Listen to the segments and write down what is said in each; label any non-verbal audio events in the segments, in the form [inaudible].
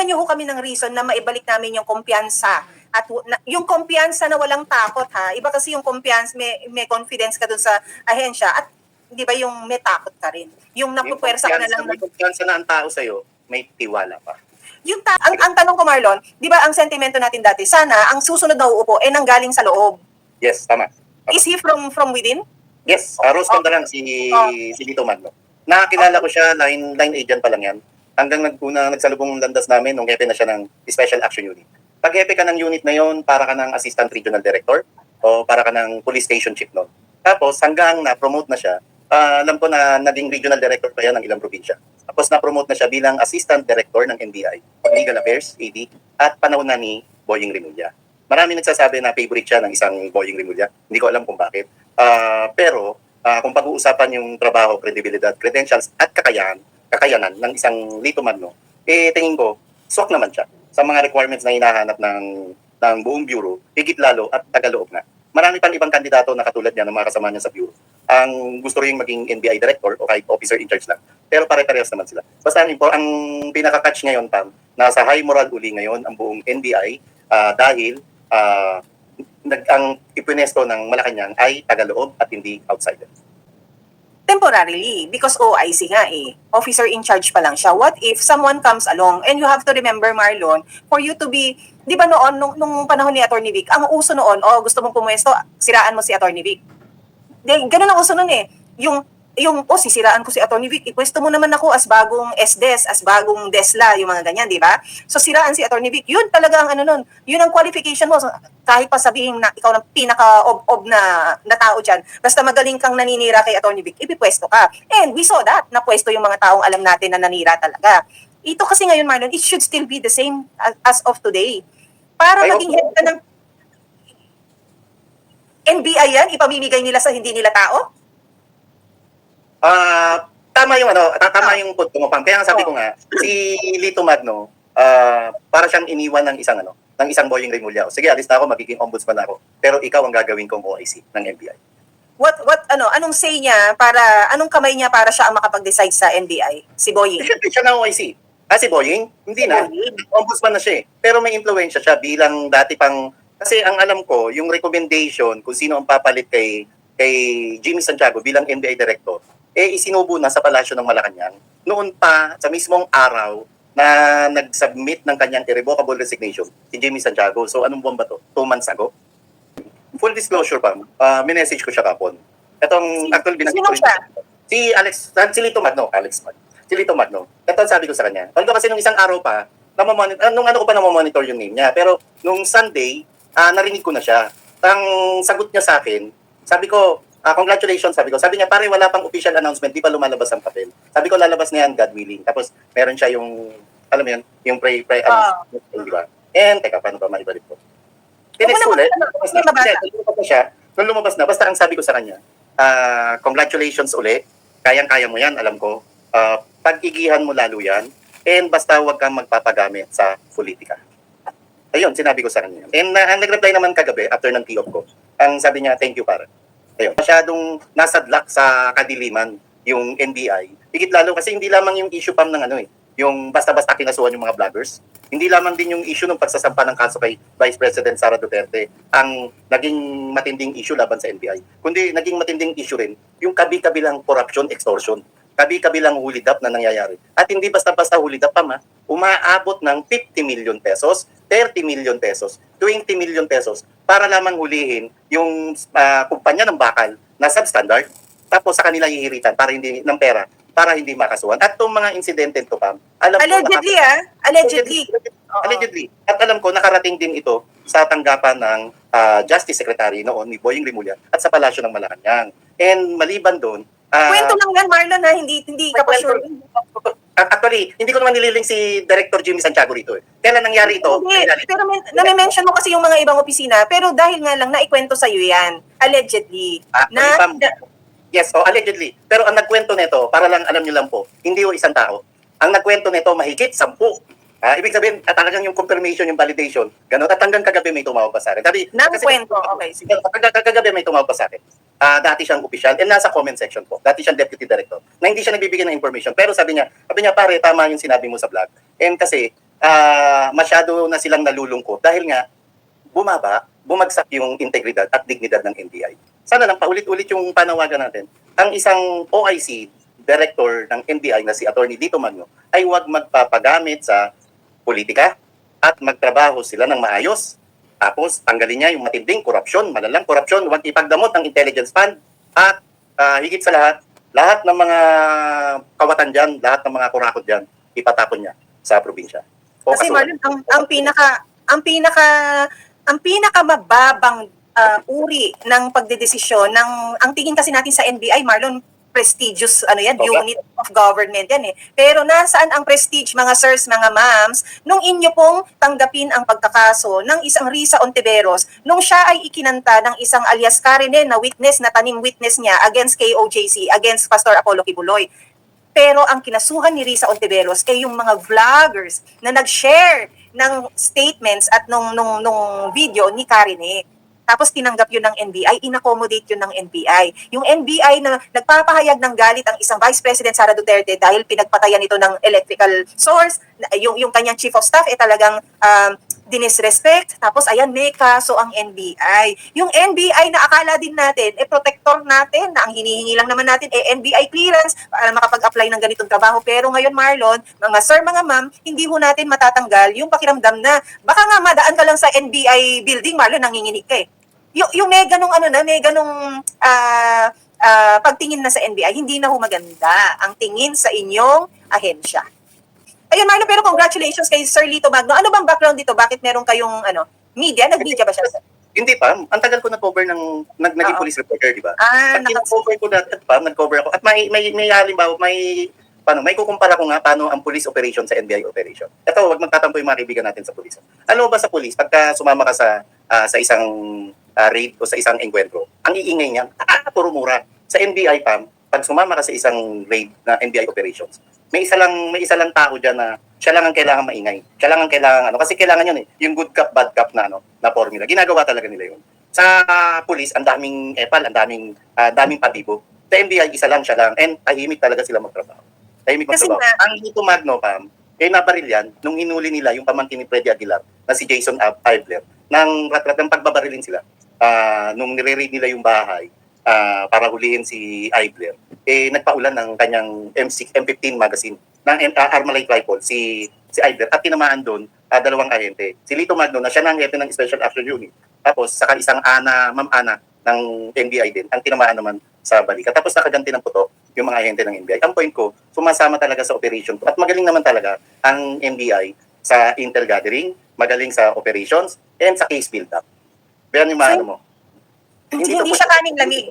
bigyan niyo ho kami ng reason na maibalik namin yung kumpiyansa. At na, yung kumpiyansa na walang takot ha. Iba kasi yung kumpiyansa, may, may confidence ka dun sa ahensya at di ba yung may takot ka rin. Yung napupwersa ka na lang. May kumpiyansa na ang tao sa'yo, may tiwala pa. Yung ta- ang, ang tanong ko Marlon, di ba ang sentimento natin dati, sana ang susunod na uupo ay nanggaling sa loob. Yes, tama. Is he from from within? Yes, uh, Rose Condaran, si, Oh. si Lito Magno. Nakakilala ko siya, line, line agent pa lang yan. Hanggang nagpuna, nagsalubong ng landas namin nung hepe na siya ng Special Action Unit. Pag hepe ka ng unit na yon, para ka ng Assistant Regional Director o para ka ng Police Station Chief noon. Tapos hanggang na-promote na siya, ah, alam ko na naging Regional Director pa yan ng ilang probinsya. Tapos na-promote na siya bilang Assistant Director ng NBI, Legal Affairs, AD, at panahon na ni Boying Rimulya. Marami nagsasabi na favorite siya ng isang Boying Rimulya. Hindi ko alam kung bakit. Ah, pero ah, kung pag-uusapan yung trabaho, kredibilidad, credentials at kakayahan, kakayanan ng isang Lito Magno, eh tingin ko, swak naman siya sa mga requirements na hinahanap ng ng buong bureau, higit lalo at tagaloob na. Marami pang ibang kandidato na katulad niya ng mga kasama niya sa bureau. Ang gusto rin maging NBI director o kahit officer in charge lang. Pero pare-parehas naman sila. Basta ang, ang pinaka-catch ngayon, Pam, nasa high moral uli ngayon ang buong NBI ah, dahil ah, nag, ang ipinesto ng Malacanang ay tagaloob at hindi outsider. Temporarily, because OIC nga eh. Officer in charge pa lang siya. What if someone comes along and you have to remember, Marlon, for you to be, di ba noon, nung, nung panahon ni Attorney Vic, ang uso noon, oh, gusto mong pumuesto, siraan mo si Attorney Vic. Ganun ang uso noon eh. Yung, yung, oh, sisiraan ko si Attorney Vic, ipwesto mo naman ako as bagong SDS, as bagong DESLA, yung mga ganyan, di ba? So, siraan si Attorney Vic. Yun talaga ang ano nun. Yun ang qualification mo. So, kahit pa sabihin na ikaw ang pinaka-ob-ob na, na tao dyan, basta magaling kang naninira kay Attorney Vic, ipipwesto ka. And we saw that, napwesto yung mga taong alam natin na nanira talaga. Ito kasi ngayon, Marlon, it should still be the same as, as of today. Para Ay, maging opo. head ka ng NBI yan, ipamimigay nila sa hindi nila tao? Ah, tama yung ano, ta- tama yung punto mo, Pam. Kaya nga sabi ko nga, si Lito Magno, ah, para siyang iniwan ng isang ano, ng isang boying Remulla. Sige, alis na ako, magiging ombudsman na ako. Pero ikaw ang gagawin kong OIC ng NBI. What what ano anong say niya para anong kamay niya para siya ang makapag-decide sa NBI? Si Boying. Siyempre siya ng OIC. Ah, si Boying? Hindi na. Ombudsman na siya eh. Pero may impluensya siya bilang dati pang... Kasi ang alam ko, yung recommendation kung sino ang papalit kay kay Jimmy Santiago bilang NBI Director, eh isinubo na sa palasyo ng Malacanang noon pa sa mismong araw na nag-submit ng kanyang irrevocable resignation si Jimmy Santiago. So anong buwan ba to? Two months ago? Full disclosure pa, uh, minessage ko siya kapon. Itong actual binanggit Sino ko siya? Si Alex, si Lito Magno, Alex Magno. Si Lito Magno. Ito sabi ko sa kanya. Although kasi nung isang araw pa, namamonitor, nung ano ko pa namamonitor yung name niya. Pero nung Sunday, ah, narinig ko na siya. Ang sagot niya sa akin, sabi ko, ah, congratulations, sabi ko. Sabi niya, pare, wala pang official announcement, di pa lumalabas ang papel. Sabi ko, lalabas na yan, God willing. Tapos, meron siya yung, alam mo yun, yung pray, pray, Ah. ano, di ba? And, teka, paano ba ko? Huwag mo Tinext ulit. Lumabas na. mabasa. Hindi, nung lumabas na siya, nung lumabas na, basta ang sabi ko sa kanya, ah, congratulations uli, kayang-kaya mo yan, alam ko. Ah, pag-igihan mo lalo yan, and basta huwag kang magpapagamit sa politika. Ayun, sinabi ko sa kanya. And uh, ang nag-reply naman kagabi, after ng tee-off ko, ang sabi niya, thank you para. Ayun, masyadong nasadlak sa kadiliman yung NBI. Higit lalo kasi hindi lamang yung issue pam ng ano eh, yung basta-basta kinasuhan yung mga vloggers. Hindi lamang din yung issue ng pagsasampa ng kaso kay Vice President Sara Duterte ang naging matinding issue laban sa NBI. Kundi naging matinding issue rin yung kabi-kabilang corruption, extortion. Kabi-kabilang hulid up na nangyayari. At hindi basta-basta hulid up pa ma, umaabot ng 50 million pesos, 30 million pesos, 20 million pesos para lamang hulihin yung ah, kumpanya ng bakal na substandard tapos sa kanila hihiritan para hindi ng pera para hindi makasuhan. At itong mga insidente to, Pam, alam ko, Allegedly ah, allegedly. Oo. Allegedly. At alam ko, nakarating din ito sa tanggapan ng ah, Justice Secretary noon ni Boying Rimulya at sa Palasyo ng Malacanang. And maliban doon, ah, Kwento lang yan, Marlon ha, hindi hindi ka pa sure. Actually, hindi ko naman nililing si Director Jimmy Santiago rito eh. Kailan nangyari ito? Hindi, Kailan- pero men- nami-mention mo kasi yung mga ibang opisina, pero dahil nga lang naikwento sa iyo yan, allegedly, Ah, na, Pam, Yes, oh, allegedly. Pero ang nagkwento nito, para lang alam niyo lang po, hindi o isang tao. Ang nagkwento nito, mahigit sampu. Ah, ibig sabihin, at talagang yung confirmation, yung validation. Ganun. At hanggang kagabi may tumawag pa sa akin. Sabi, kasi- kwento, okay, sige. Kag- Kagabi may tumawag pa sa akin. Ah, dati siyang official, and nasa comment section po. Dati siyang deputy director. Na hindi siya nagbibigay ng information. Pero sabi niya, sabi niya, pare, tama yung sinabi mo sa vlog. And kasi, ah, masyado na silang nalulungkot dahil nga bumaba, bumagsak yung integridad at dignidad ng NBI. Sana lang paulit-ulit yung panawagan natin. Ang isang OIC director ng NBI na si Attorney Dito Magno ay huwag magpapagamit sa politika at magtrabaho sila ng maayos. Tapos tanggalin niya yung matinding korupsyon, malalang korupsyon, huwag ipagdamot ng intelligence fund at ah, higit sa lahat, lahat ng mga kawatan dyan, lahat ng mga kurakot dyan, ipatapon niya sa probinsya. O Kasi. Marlon, ang, ang pinaka ang pinaka ang pinaka mababang ah, uri ng pagdedesisyon ng ang tingin kasi natin sa NBI Marlon prestigious ano yan Okay. unit of government yan eh pero nasaan ang prestige mga sirs mga ma'ams nung inyo pong tanggapin ang pagkakaso ng isang Risa Ontiveros nung siya ay ikinanta ng isang alias Karine na witness na tanim witness niya against KOJC against Pastor Apollo Kibuloy pero ang kinasuhan ni Risa Ontiveros ay yung mga vloggers na nag-share ng statements at nung, nung, nung video ni Karine. Tapos tinanggap yun ng NBI, inaccommodate yun ng NBI. Yung NBI na nagpapahayag ng galit ang isang Vice President Sara Duterte dahil pinagpatayan ito ng electrical source, yung, yung kanyang Chief of Staff ay talagang um, dinisrespect. Tapos ayan, may kaso ang NBI. Yung NBI na akala din natin, eh protector natin, na ang hinihingi lang naman natin, eh NBI clearance para makapag-apply ng ganitong trabaho. Pero ngayon, Marlon, mga sir, mga ma'am, hindi ho natin matatanggal yung pakiramdam na baka nga madaan ka lang sa NBI building, Marlon, nanginginig ka eh. Yung, yung may ganong ano na, may ganong ah, ah, pagtingin na sa NBI, hindi na ho maganda ang tingin sa inyong ahensya. Ayun, Marlon, pero congratulations kay Sir Lito Magno. Ano bang background dito? Bakit meron kayong ano, media? Nag-media ba siya? Hindi pa. Ang tagal ko na-cover ng, nag, naging Oo. police reporter, di ba? Ah, Pag nakas- cover ko na, at pa, nag-cover ako. At may, may, may halimbawa, may, paano, may kukumpara ko nga paano ang police operation sa NBI operation. Ito, wag magtatampo yung mga kaibigan natin sa police. Mo ba sa police, pagka sumama ka sa, ah, sa isang ah, raid o sa isang encuentro, ang iingay niya, ah, puro mura. Sa NBI, Pam, pag sumama ka sa isang raid na NBI operations, may isa lang may isa lang tao diyan na siya lang ang kailangan maingay. Siya lang ang kailangan ano kasi kailangan yun eh, yung good cop bad cop na ano, na formula. Ginagawa talaga nila yun. Sa ah, police, ang daming epal, ang daming ah, daming patibo. Sa NBI, isa lang siya lang and tahimik talaga sila magtrabaho. Tahimik Kasi magtrabaho. nga- Ang Lito Magno, Pam, eh nabaril yan nung hinuli nila yung pamangkin ni Freddy Aguilar na si Jason Ivler ng ratrat ng pagbabarilin sila. Ah, nung nire-raid nila yung bahay ah, para hulihin si Ivler, eh nagpaulan ng kanyang M6, M15 magazine ng M- ah, Armalite rifle si si Ivler at tinamaan doon ah, dalawang ahente. Si Lito Magno na siya na ang hepe ng Special Action Unit. Tapos saka isang Ana, Ma'am Ana ng NBI din, ang tinamaan naman sa balikat. Tapos nakaganti ng puto yung mga ahente ng NBI. Ang point ko, sumasama talaga sa operation at magaling naman talaga ang NBI sa intel gathering, magaling sa operations, and sa case build-up. Yan yung maano mo. Hindi, hindi siya kaning lamig.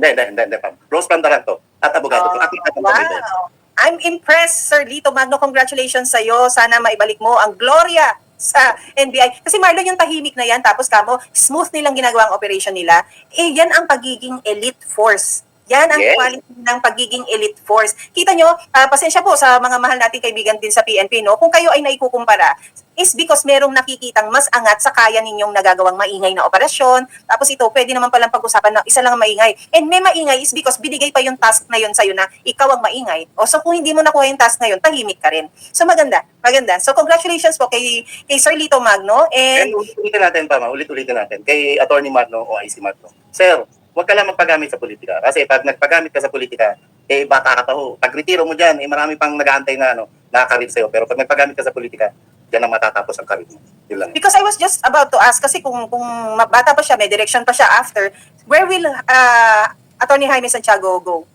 Hindi, hindi, hindi, hindi, Pam. Rose Pandaranto at abogado. Oh, at at wow. I'm impressed, Sir Lito Magno. Congratulations sa iyo. Sana maibalik mo ang gloria sa NBI. Kasi Marlon, yung tahimik na yan, tapos kamo, smooth nilang ginagawa ang operation nila, eh yan ang pagiging elite force. Yan ang Yes. quality ng pagiging elite force. Kita nyo, ah, pasensya po sa mga mahal nating kaibigan din sa PNP, no? kung kayo ay naikukumpara, is because merong nakikitang mas angat sa kaya ninyong nagagawang maingay na operasyon. Tapos ito, pwede naman palang pag-usapan na isa lang ang maingay. And may maingay is because binigay pa yung task na yun sa'yo na ikaw ang maingay. O so kung hindi mo nakuha yung task na yun, tahimik ka rin. So maganda, maganda. So congratulations po kay, kay Sir Lito Magno. And And ulit-ulitin natin, Pama, ulit-ulitin natin. Kay Attorney Magno o IC Magno. Sir, huwag ka lang magpagamit sa politika. Kasi pag nagpagamit ka sa politika, eh bata ka pa ho. Pag retiro mo dyan, eh marami pang nag-aantay na ano, nakakarit sa'yo. Pero pag nagpagamit ka sa politika, dyan ang matatapos ang karit mo. Yun lang. because I was just about to ask, kasi kung, kung bata pa siya, may direction pa siya after, where will uh, Attorney Jaime Santiago go?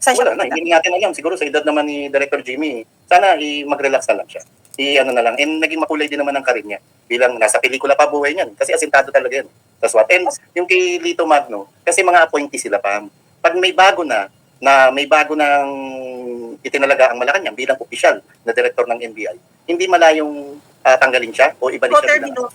Saan Wala na, hindi natin alam. Siguro sa edad naman ni Director Jimmy, sana i- mag-relax na lang siya. I ano na lang. And naging makulay din naman ang karir niya. Bilang nasa pelikula pa buhay niyan. Kasi asintado talaga yan. That's what. And yung kay Lito Magno, kasi mga appointee sila pa. Pag may bago na, na may bago ng itinalaga ang Malacanang bilang opisyal na director ng NBI, hindi malayong ah, tanggalin siya o ibalik Go siya bilang...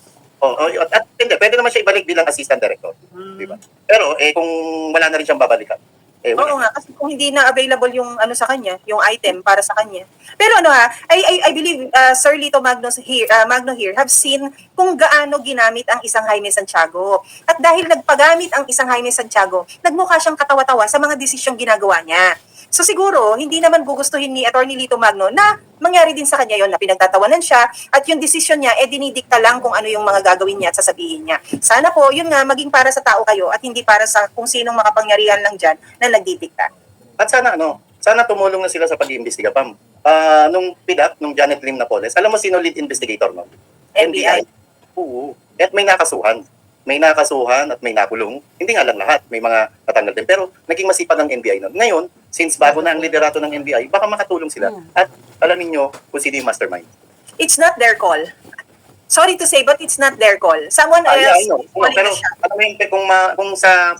Oh, oh, at, at hindi, pwede naman siya ibalik bilang assistant director. Hmm. Di ba? Pero eh, kung wala na rin siyang babalikan, eh, wala. Oo nga, kasi kung hindi na available yung ano sa kanya, yung item para sa kanya. Pero ano ha, I, I, I believe uh, Sir Lito Magno here, uh, Magno here have seen kung gaano ginamit ang isang Jaime Santiago. At dahil nagpagamit ang isang Jaime Santiago, nagmukha siyang katawa-tawa sa mga desisyong ginagawa niya. So siguro, hindi naman gugustuhin ni Attorney Lito Magno na mangyari din sa kanya yon na pinagtatawanan siya at yung desisyon niya, eh dinidikta lang kung ano yung mga gagawin niya at sasabihin niya. Sana po, yun nga, maging para sa tao kayo at hindi para sa kung sinong makapangyarihan lang dyan na nagdidikta. At sana ano, sana tumulong na sila sa pag-iimbestiga, Pam. Ah, nung PIDAP, nung Janet Lim Napoles, alam mo sino lead investigator no? NBI. Oo. At may nakasuhan. May nakasuhan at may nakulong. Hindi nga lang lahat. May mga natanggal din. Pero naging masipag ang NBI nun. Ngayon, since bago na ang liderato ng NBI, baka makatulong sila. Hmm. At alamin nyo kung sino yung mastermind. It's not their call. Sorry to say, but it's not their call. Someone Ah, yeah, else, I know. calling pero alam mo yun, kung, ma, kung sa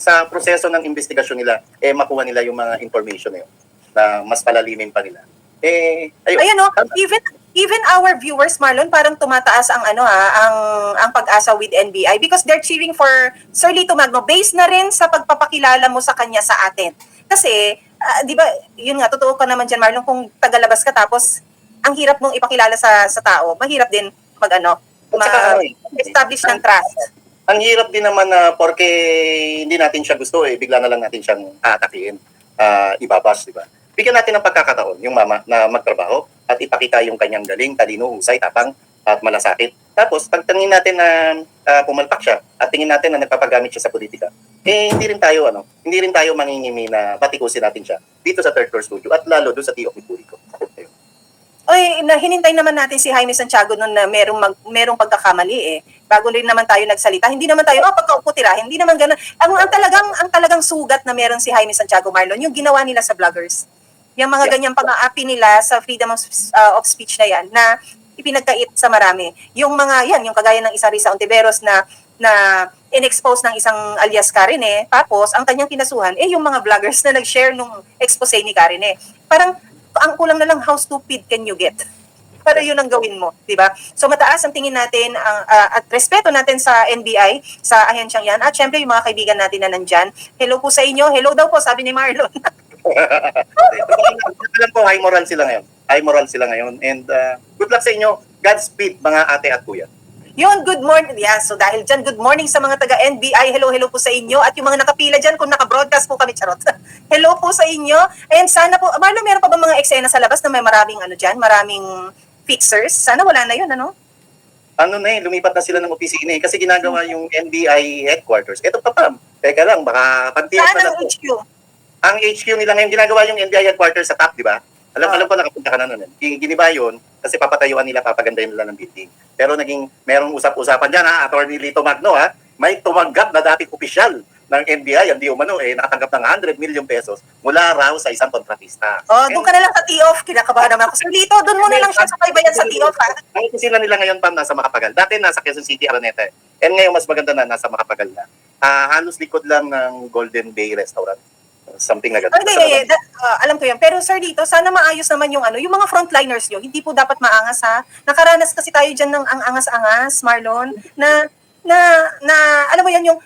sa proseso ng investigasyon nila, eh makuha nila yung mga information na yun na mas palalimin pa nila. Eh, ayun. Ayan no, even even our viewers Marlon parang tumataas ang ano ha, ang ang pag-asa with NBI because they're cheering for Sir Lito Magno based na rin sa pagpapakilala mo sa kanya sa atin. Kasi ah, 'di ba, yun nga totoo ka naman diyan Marlon kung tagalabas ka tapos ang hirap mong ipakilala sa sa tao, mahirap din mag ano, At saka, ano eh, establish ng trust. ang hirap din naman na porke hindi natin siya gusto eh, bigla na lang natin siyang aatakihin, ah ibabash, di ba? Bigyan natin ng pagkakataon yung mama na magtrabaho at ipakita yung kanyang galing, talino, husay, tapang at malasakit. Tapos, pag tingin natin na ah, pumalpak siya at tingin natin na nagpapagamit siya sa politika, eh hindi rin tayo ano, hindi rin tayo mangingimi na batikusin natin siya dito sa third floor studio at lalo doon sa Purico. Ayun. Oy, na hinintay naman natin si Jaime Santiago noon na merong mag, merong pagkakamali eh. Bago rin naman tayo nagsalita. Hindi naman tayo, oh, pagkaupo tira. Hindi naman ganun. Ang, ang talagang ang talagang sugat na meron si Jaime Santiago Marlon, yung ginawa nila sa vloggers. Yung mga Yeah. ganyang pang-aapi nila sa freedom of, uh, of speech na yan, na ipinagkait sa marami. Yung mga, yan, yung kagaya ng isang Risa Ontiveros na na in-expose ng isang alias Karine, tapos ang kanyang kinasuhan, eh yung mga vloggers na nag-share nung expose ni Karine. Parang, ang kulang na lang, how stupid can you get? Para yun ang gawin mo, di ba? So mataas ang tingin natin ang, ah, at respeto natin sa NBI, sa ahensyang yan, at syempre yung mga kaibigan natin na nandyan. Hello po sa inyo. Hello daw po, sabi ni Marlon. [laughs] Alam ko, high moral sila ngayon. High moral sila ngayon. And uh, good luck sa inyo. Godspeed, mga ate at kuya. Yun, good morning. Yeah, so dahil dyan, good morning sa mga taga-NBI. Hello, hello po sa inyo. At yung mga nakapila dyan, kung naka-broadcast po kami, charot. [laughs] hello po sa inyo. And sana po, Marlo, meron pa ba mga eksena sa labas na may maraming ano dyan, maraming fixers? Sana wala na yun, ano? Ano na eh, lumipat na sila ng opisina eh. Kasi ginagawa yung NBI headquarters. Ito pa pa. Teka lang, baka pantiyak Saan na ang lang. HQ? Ang HQ nila ngayon, ginagawa yung NBI headquarters sa top, di ba? Alam, alam ko nakapunta ka na nun. eh. Giniba yun kasi papatayuan nila, papagandahin nila ng building. Pero naging, merong usap-usapan dyan ha, Attorney Lito Magno ha, may tumanggap na dating opisyal ng NBI, ang di umano eh, nakatanggap ng 100 million pesos mula raw sa isang kontratista. Oh, doon ka na lang sa T-off. Kinakabahan naman ako. Sir Lito, doon mo na lang siya sa baybayan sa T-off, ha? Ang opisina nila ngayon, Pam, nasa Makapagal. Dati nasa Quezon City, Araneta. And ngayon, mas maganda na, nasa Makapagal na. Ah, halos likod lang ng Golden Bay Restaurant. Something na ganun. Oh, Hindi, hindi, hindi. Ah, alam ko yun. Pero Sir Lito, sana maayos naman yung ano, yung mga frontliners nyo. Hindi po dapat maangas ha. Nakaranas kasi tayo dyan ng ang angas-angas, Marlon, na, na, na, alam mo yan, yung,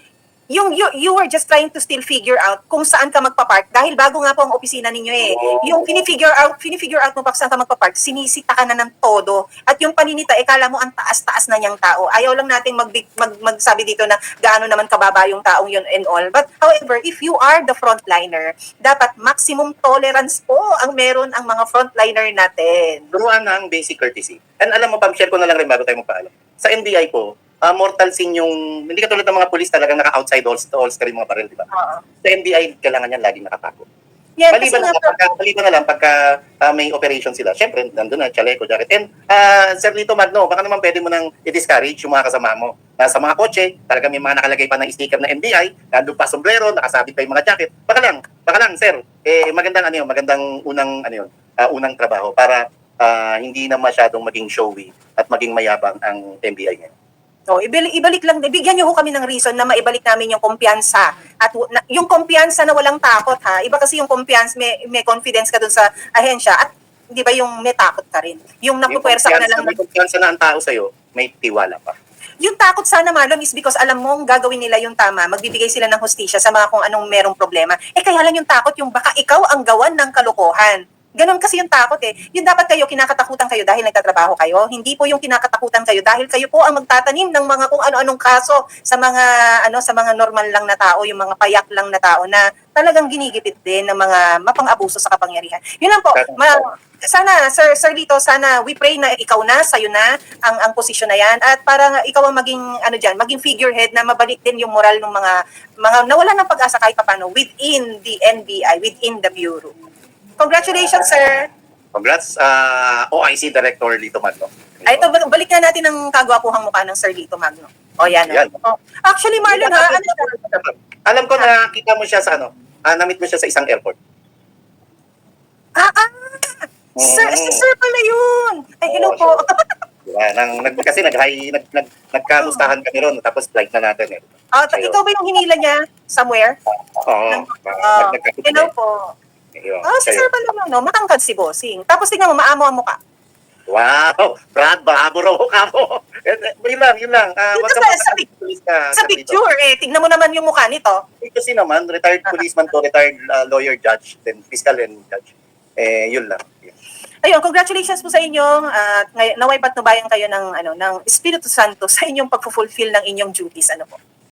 yung you, you were just trying to still figure out kung saan ka magpa-park dahil bago nga po ang opisina ninyo eh. Yung fini-figure out, fini-figure out mo pa kung saan ka magpa-park, sinisita ka na ng todo. At yung paninita, eh, kala mo ang taas-taas na niyang tao. Ayaw lang nating mag, mag, magsabi dito na gaano naman kababa yung taong yun and all. But however, if you are the frontliner, dapat maximum tolerance po ang meron ang mga frontliner natin. Turuan na ang basic courtesy. And alam mo, Pam, share ko na lang rin bago tayo magpaalam. Sa NBI po, ah, mortal sin yung, hindi katulad ng mga polis talagang naka-outside halls ka rin mga baril, di ba? Oo. Sa NBI, kailangan yan laging nakatago. Kasi Maliban na, lang pagka, maliban na lang pagka ah, may operation sila. Siyempre, nandun na, chaleco, jacket. And, uh, Sir Lito Magno, baka naman pwede mo nang i-discourage yung mga kasama mo. Nasa mga kotse, talaga may mga nakalagay pa ng sticker na NBI, nandun pa sombrero, nakasabit pa yung mga jacket. Baka lang, baka lang, sir. Eh, magandang ano yun, magandang unang, ano yun, ah, unang trabaho para ah, hindi na masyadong maging showy at maging mayabang ang NBI ngayon. Oh, ibalik, ibalik lang, bigyan niyo ho kami ng reason na maibalik namin yung kumpiyansa. At na, yung kumpiyansa na walang takot ha. Iba kasi yung kumpiyansa, may, may confidence ka dun sa ahensya at di ba yung may takot ka rin. Yung napupwersa ka na lang. May kumpiyansa na ang tao sa'yo, may tiwala pa. Yung takot sana Marlon is because alam mong gagawin nila yung tama, magbibigay sila ng hustisya sa mga kung anong merong problema. Eh kaya lang yung takot yung baka ikaw ang gawan ng kalokohan. Ganon kasi yung takot eh. Yung dapat kayo, kinakatakutan kayo dahil nagtatrabaho kayo. Hindi po yung kinakatakutan kayo dahil kayo po ang magtatanim ng mga kung ano-anong kaso sa mga ano sa mga normal lang na tao, yung mga payak lang na tao na talagang ginigipit din ng mga mapang-abuso sa kapangyarihan. Yun lang po. Ma- sana Sir Sir Lito, sana we pray na ikaw na, sa'yo na ang ang posisyon na yan at para ikaw ang maging ano diyan, maging figurehead na mabalik din yung moral ng mga mga nawala ng pag-asa kahit paano within the NBI, within the bureau. Congratulations, sir. Congrats, uh, OIC Director Lito Magno. Ay, ito, bal- balik na natin ang kagwapuhang mukha ng Sir Lito Magno. O, yan. Yan. Oh. Actually, Marlon, ha? Ano siya? Alam ko na kita mo siya sa ano, ah, na-meet mo siya sa isang airport. Ah, ah! Sir, Mm. si Sir pala yun! Ay, hello Oo, po. Diba? Nang, nag, kasi nag-hi, nag, nag, nagkamustahan kami ron, tapos flight na natin eh. Ah, ta- ikaw ba yung hinila niya somewhere? Oo, Ah, nag, nagkakita hello eh. po. Ah, si. Sir pala no? Matangkad si Bossing. Tapos tingnan mo, maamo ang mukha. Wow, Brad, bravo raw ka mo. Eh, yun lang, yun lang. Ah, Dito sa- sa ka, Sa picture, eh, tingnan mo naman yung mukha nito. Eh, kasi naman, retired policeman to, retired uh, lawyer judge, then fiscal and judge. Eh, yun lang. Ayun, congratulations po sa inyo. At ngay- naway patnubayan kayo ng ano ng Espiritu Santo sa inyong pagfulfill ng inyong duties ano po.